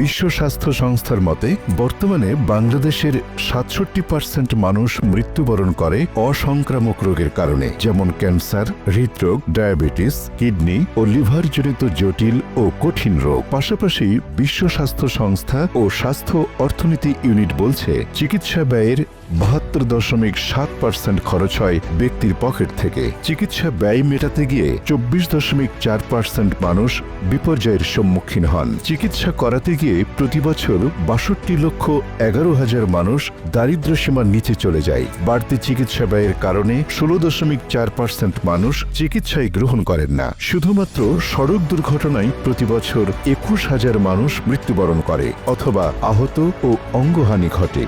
বিশ্ব স্বাস্থ্য সংস্থার মতে, বর্তমানে বাংলাদেশের সাতষট্টি পার্সেন্ট মানুষ মৃত্যুবরণ করে অসংক্রামক রোগের কারণে, যেমন ক্যান্সার, হৃদরোগ, ডায়াবেটিস, কিডনি ও লিভারজনিত জটিল ও কঠিন রোগ। পাশাপাশি বিশ্ব স্বাস্থ্য সংস্থা ও স্বাস্থ্য অর্থনীতি ইউনিট বলছে, চিকিৎসা ব্যয়ের বাহাত্তর দশমিক সাত পার্সেন্ট খরচ হয় ব্যক্তির পকেট থেকে। চিকিৎসা ব্যয় মেটাতে গিয়ে চব্বিশ দশমিক চার পার্সেন্ট মানুষ বিপর্যয়ের সম্মুখীন হন। চিকিৎসা করাতে গিয়ে প্রতি বছর বাষট্টি লক্ষ এগারো হাজার মানুষ দারিদ্র্য সীমার নিচে চলে যায়। বাড়তি চিকিৎসা ব্যয়ের কারণে ষোলো দশমিক চার পার্সেন্ট মানুষ চিকিৎসায় গ্রহণ করেন না। শুধুমাত্র সড়ক দুর্ঘটনায় প্রতি বছর একুশ হাজার মানুষ মৃত্যুবরণ করে, অথবা আহত ও অঙ্গহানি ঘটে।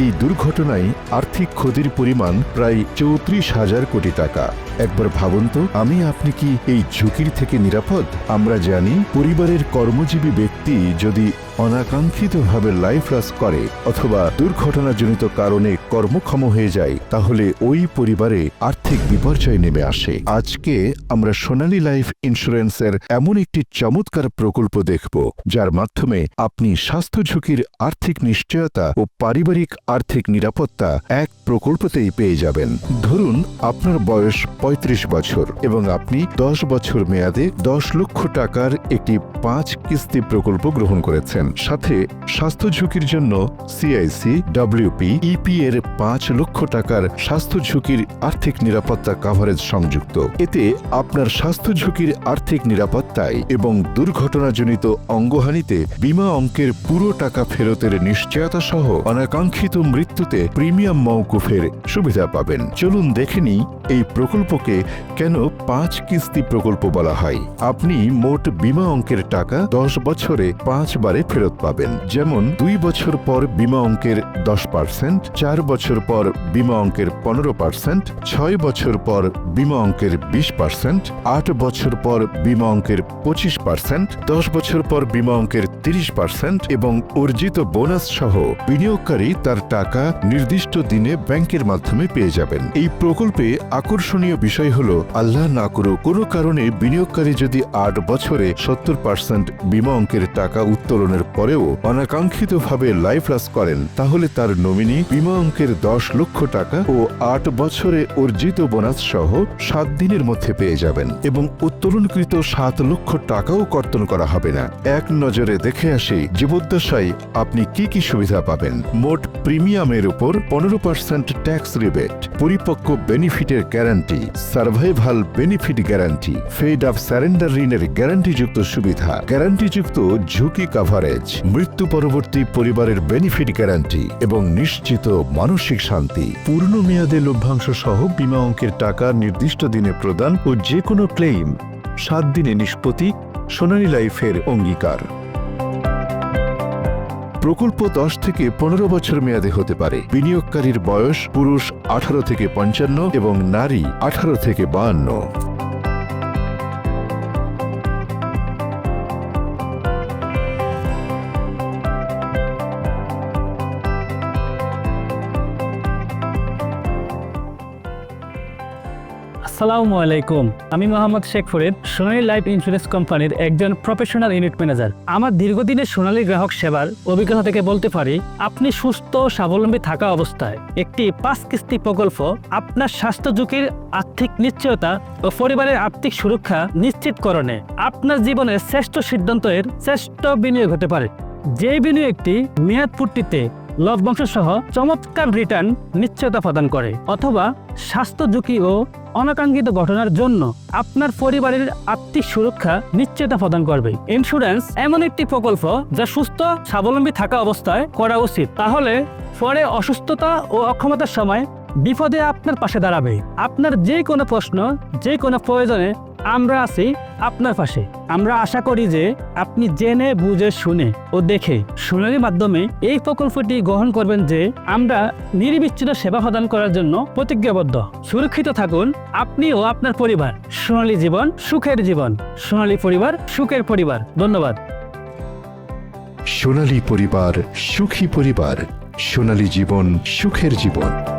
এই দুর্ঘটনায় আর্থিক ক্ষতির পরিমাণ প্রায় চৌত্রিশ হাজার কোটি টাকা। একবার ভাবুন তো, আমি আপনি কি এই ঝুঁকির থেকে নিরাপদ? আমরা জানি পরিবারের কর্মজীবী ব্যক্তি যদি অনাকাঙ্ক্ষিতভাবে লাইফ লস করে অথবা দুর্ঘটনাজনিত কারণে কর্মক্ষম হয়ে যায়, তাহলে ওই পরিবারে আর্থিক বিপর্যয় নেমে আসে। আজকে আমরা সোনালী লাইফ ইন্স্যুরেন্সের এমন একটি চমৎকার প্রকল্প দেখব, যার মাধ্যমে আপনি স্বাস্থ্য ঝুঁকির আর্থিক নিশ্চয়তা ও পারিবারিক আর্থিক নিরাপত্তা এক প্রকল্পতেই পেয়ে যাবেন। ধরুন, আপনার বয়স ৩৫ বছর এবং আপনি দশ বছর মেয়াদে দশ লক্ষ টাকার একটি পাঁচ কিস্তি প্রকল্প গ্রহণ করেছেন। সাথে স্বাস্থ্য ঝুঁকির জন্য সিআইসি ডব্লিউপি ইপি এর পাঁচ লক্ষ টাকার স্বাস্থ্য ঝুঁকির আর্থিক নিরাপত্তা কাভারেজ সংযুক্ত। এতে আপনার স্বাস্থ্য ঝুঁকির আর্থিক নিরাপত্তায় এবং দুর্ঘটনাজনিত অঙ্গহানিতে বিমা অঙ্কের পুরো টাকা ফেরতের নিশ্চয়তা সহ অনাকাঙ্ক্ষিত মৃত্যুতে প্রিমিয়াম মৌকুফের সুবিধা পাবেন। চলুন দেখে নিই এই প্রকল্পকে কেন পাঁচ কিস্তি প্রকল্প বলা হয়? আপনি মোট বিমা অঙ্কের টাকা দশ বছরে পাঁচ বারে ফেরত পাবেন। যেমন দুই বছর পর বিমা অঙ্কের দশ পার্সেন্ট, চার বছর পর বিমা অঙ্কের পনেরো পার্সেন্ট, ছয় বছর পর বিমা অঙ্কের বিশ পার্সেন্ট, আট বছর পর বিমা অঙ্কের পঁচিশ পার্সেন্ট, দশ বছর পর বিমা অঙ্কের তিরিশ পার্সেন্ট এবং অর্জিত বোনাস সহ বিনিয়োগকারী তার টাকা নির্দিষ্ট দিনে ব্যাংকের মাধ্যমে পেয়ে যাবেন। এই প্রকল্পে আকর্ষণীয় বিষয় হল, আল্লাহ না করুক, কোনো কারণে বিনিয়োগকারী যদি আট বছরে সত্তর পার্সেন্ট বিমা অঙ্কের টাকা উত্তোলনের পরেও অনাকাঙ্ক্ষিতভাবে লাইফ লস করেন, তাহলে তার নমিনি বিমা অঙ্কের দশ লক্ষ টাকা ও আট বছরে অর্জিত বোনাস সহ সাত দিনের মধ্যে পেয়ে যাবেন এবং উত্তোলনকৃত সাত লক্ষ টাকাও কর্তন করা হবে না। এক নজরে দেখে আসি, জীবদ্দশায় আপনি কি কি সুবিধা পাবেন? মোট প্রিমিয়ামের উপর পনেরো পার্সেন্ট ট্যাক্স রিবেট পরিপক্ক বেনিফিটের গ্যারান্টি, সার্ভাইভাল বেনিফিট গ্যারান্টি, ফেড অফ স্যারেন্ডার ঋণের গ্যারান্টিযুক্ত সুবিধা, গ্যারান্টিযুক্ত ঝুঁকি কাভারেজ মৃত্যু পরবর্তী পরিবারের বেনিফিট গ্যারান্টি এবং নিশ্চিত মানসিক শান্তি। পূর্ণ মেয়াদে লভ্যাংশ সহ বিমা অঙ্কের টাকা নির্দিষ্ট দিনে প্রদান ও যে কোনো ক্লেইম সাত দিনে নিষ্পত্তি, সোনালী লাইফের অঙ্গীকার। প্রকল্প দশ থেকে পনেরো বছর মেয়াদে হতে পারে। বিনিয়োগকারীর বয়স পুরুষ আঠারো থেকে পঞ্চান্ন এবং নারী আঠারো থেকে বাহান্ন। আসসালামু আলাইকুম। আমি মোহাম্মদ শেখ ফরিদ, সোনালী লাইফ ইন্স্যুরেন্স কোম্পানির একজন প্রফেশনাল ইউনিট ম্যানেজার। আমার দীর্ঘদিনের সোনালী গ্রাহক সেবার অভিজ্ঞতা থেকে বলতে পারি, আপনি সুস্থ স্বাবলম্বী থাকা অবস্থায় একটি পাঁচ কিস্তি প্রকল্প, আপনার স্বাস্থ্য ঝুঁকির আর্থিক নিশ্চয়তা ও পরিবারের আর্থিক সুরক্ষা নিশ্চিত নিশ্চিতকরণে আপনার জীবনের শ্রেষ্ঠ সিদ্ধান্তের শ্রেষ্ঠ বিনিয়োগ হতে পারে। যে বিনিয়োগটি মেয়াদ পূর্তিতে লভ্যাংশ সহ চমৎকার রিটার্ন নিশ্চয়তা প্রদান করে, অথবা স্বাস্থ্য ঝুঁকি ও অনাকাঙ্ক্ষিত ঘটনার জন্য আপনার পরিবারের আর্থিক সুরক্ষা নিশ্চয়তা প্রদান করবে। ইন্স্যুরেন্স এমন একটি প্রকল্প যা সুস্থ, স্বাবলম্বী থাকা অবস্থায় করা উচিত। তাহলে পরে অসুস্থতা ও অক্ষমতার সময় বিপদে আপনার পাশে দাঁড়াবে। আপনার যে কোনো প্রশ্ন যে কোনো প্রয়োজনে আমরা আছি আপনার পাশে। আমরা আশা করি যে আপনি জেনে, বুঝে, শুনে ও দেখে শুনানির মাধ্যমে এই প্রকল্পটি গ্রহণ করবেন যে আমরা নির্বিচ্ছিন্ন সেবা প্রদান করার জন্য প্রতিজ্ঞাবদ্ধ। সুরক্ষিত থাকুন, আপনি ও আপনার পরিবার। সোনালী জীবন, সুখের জীবন। সোনালী পরিবার, সুখের পরিবার। ধন্যবাদ। সোনালী পরিবার, সুখী পরিবার। সোনালী জীবন, সুখের জীবন।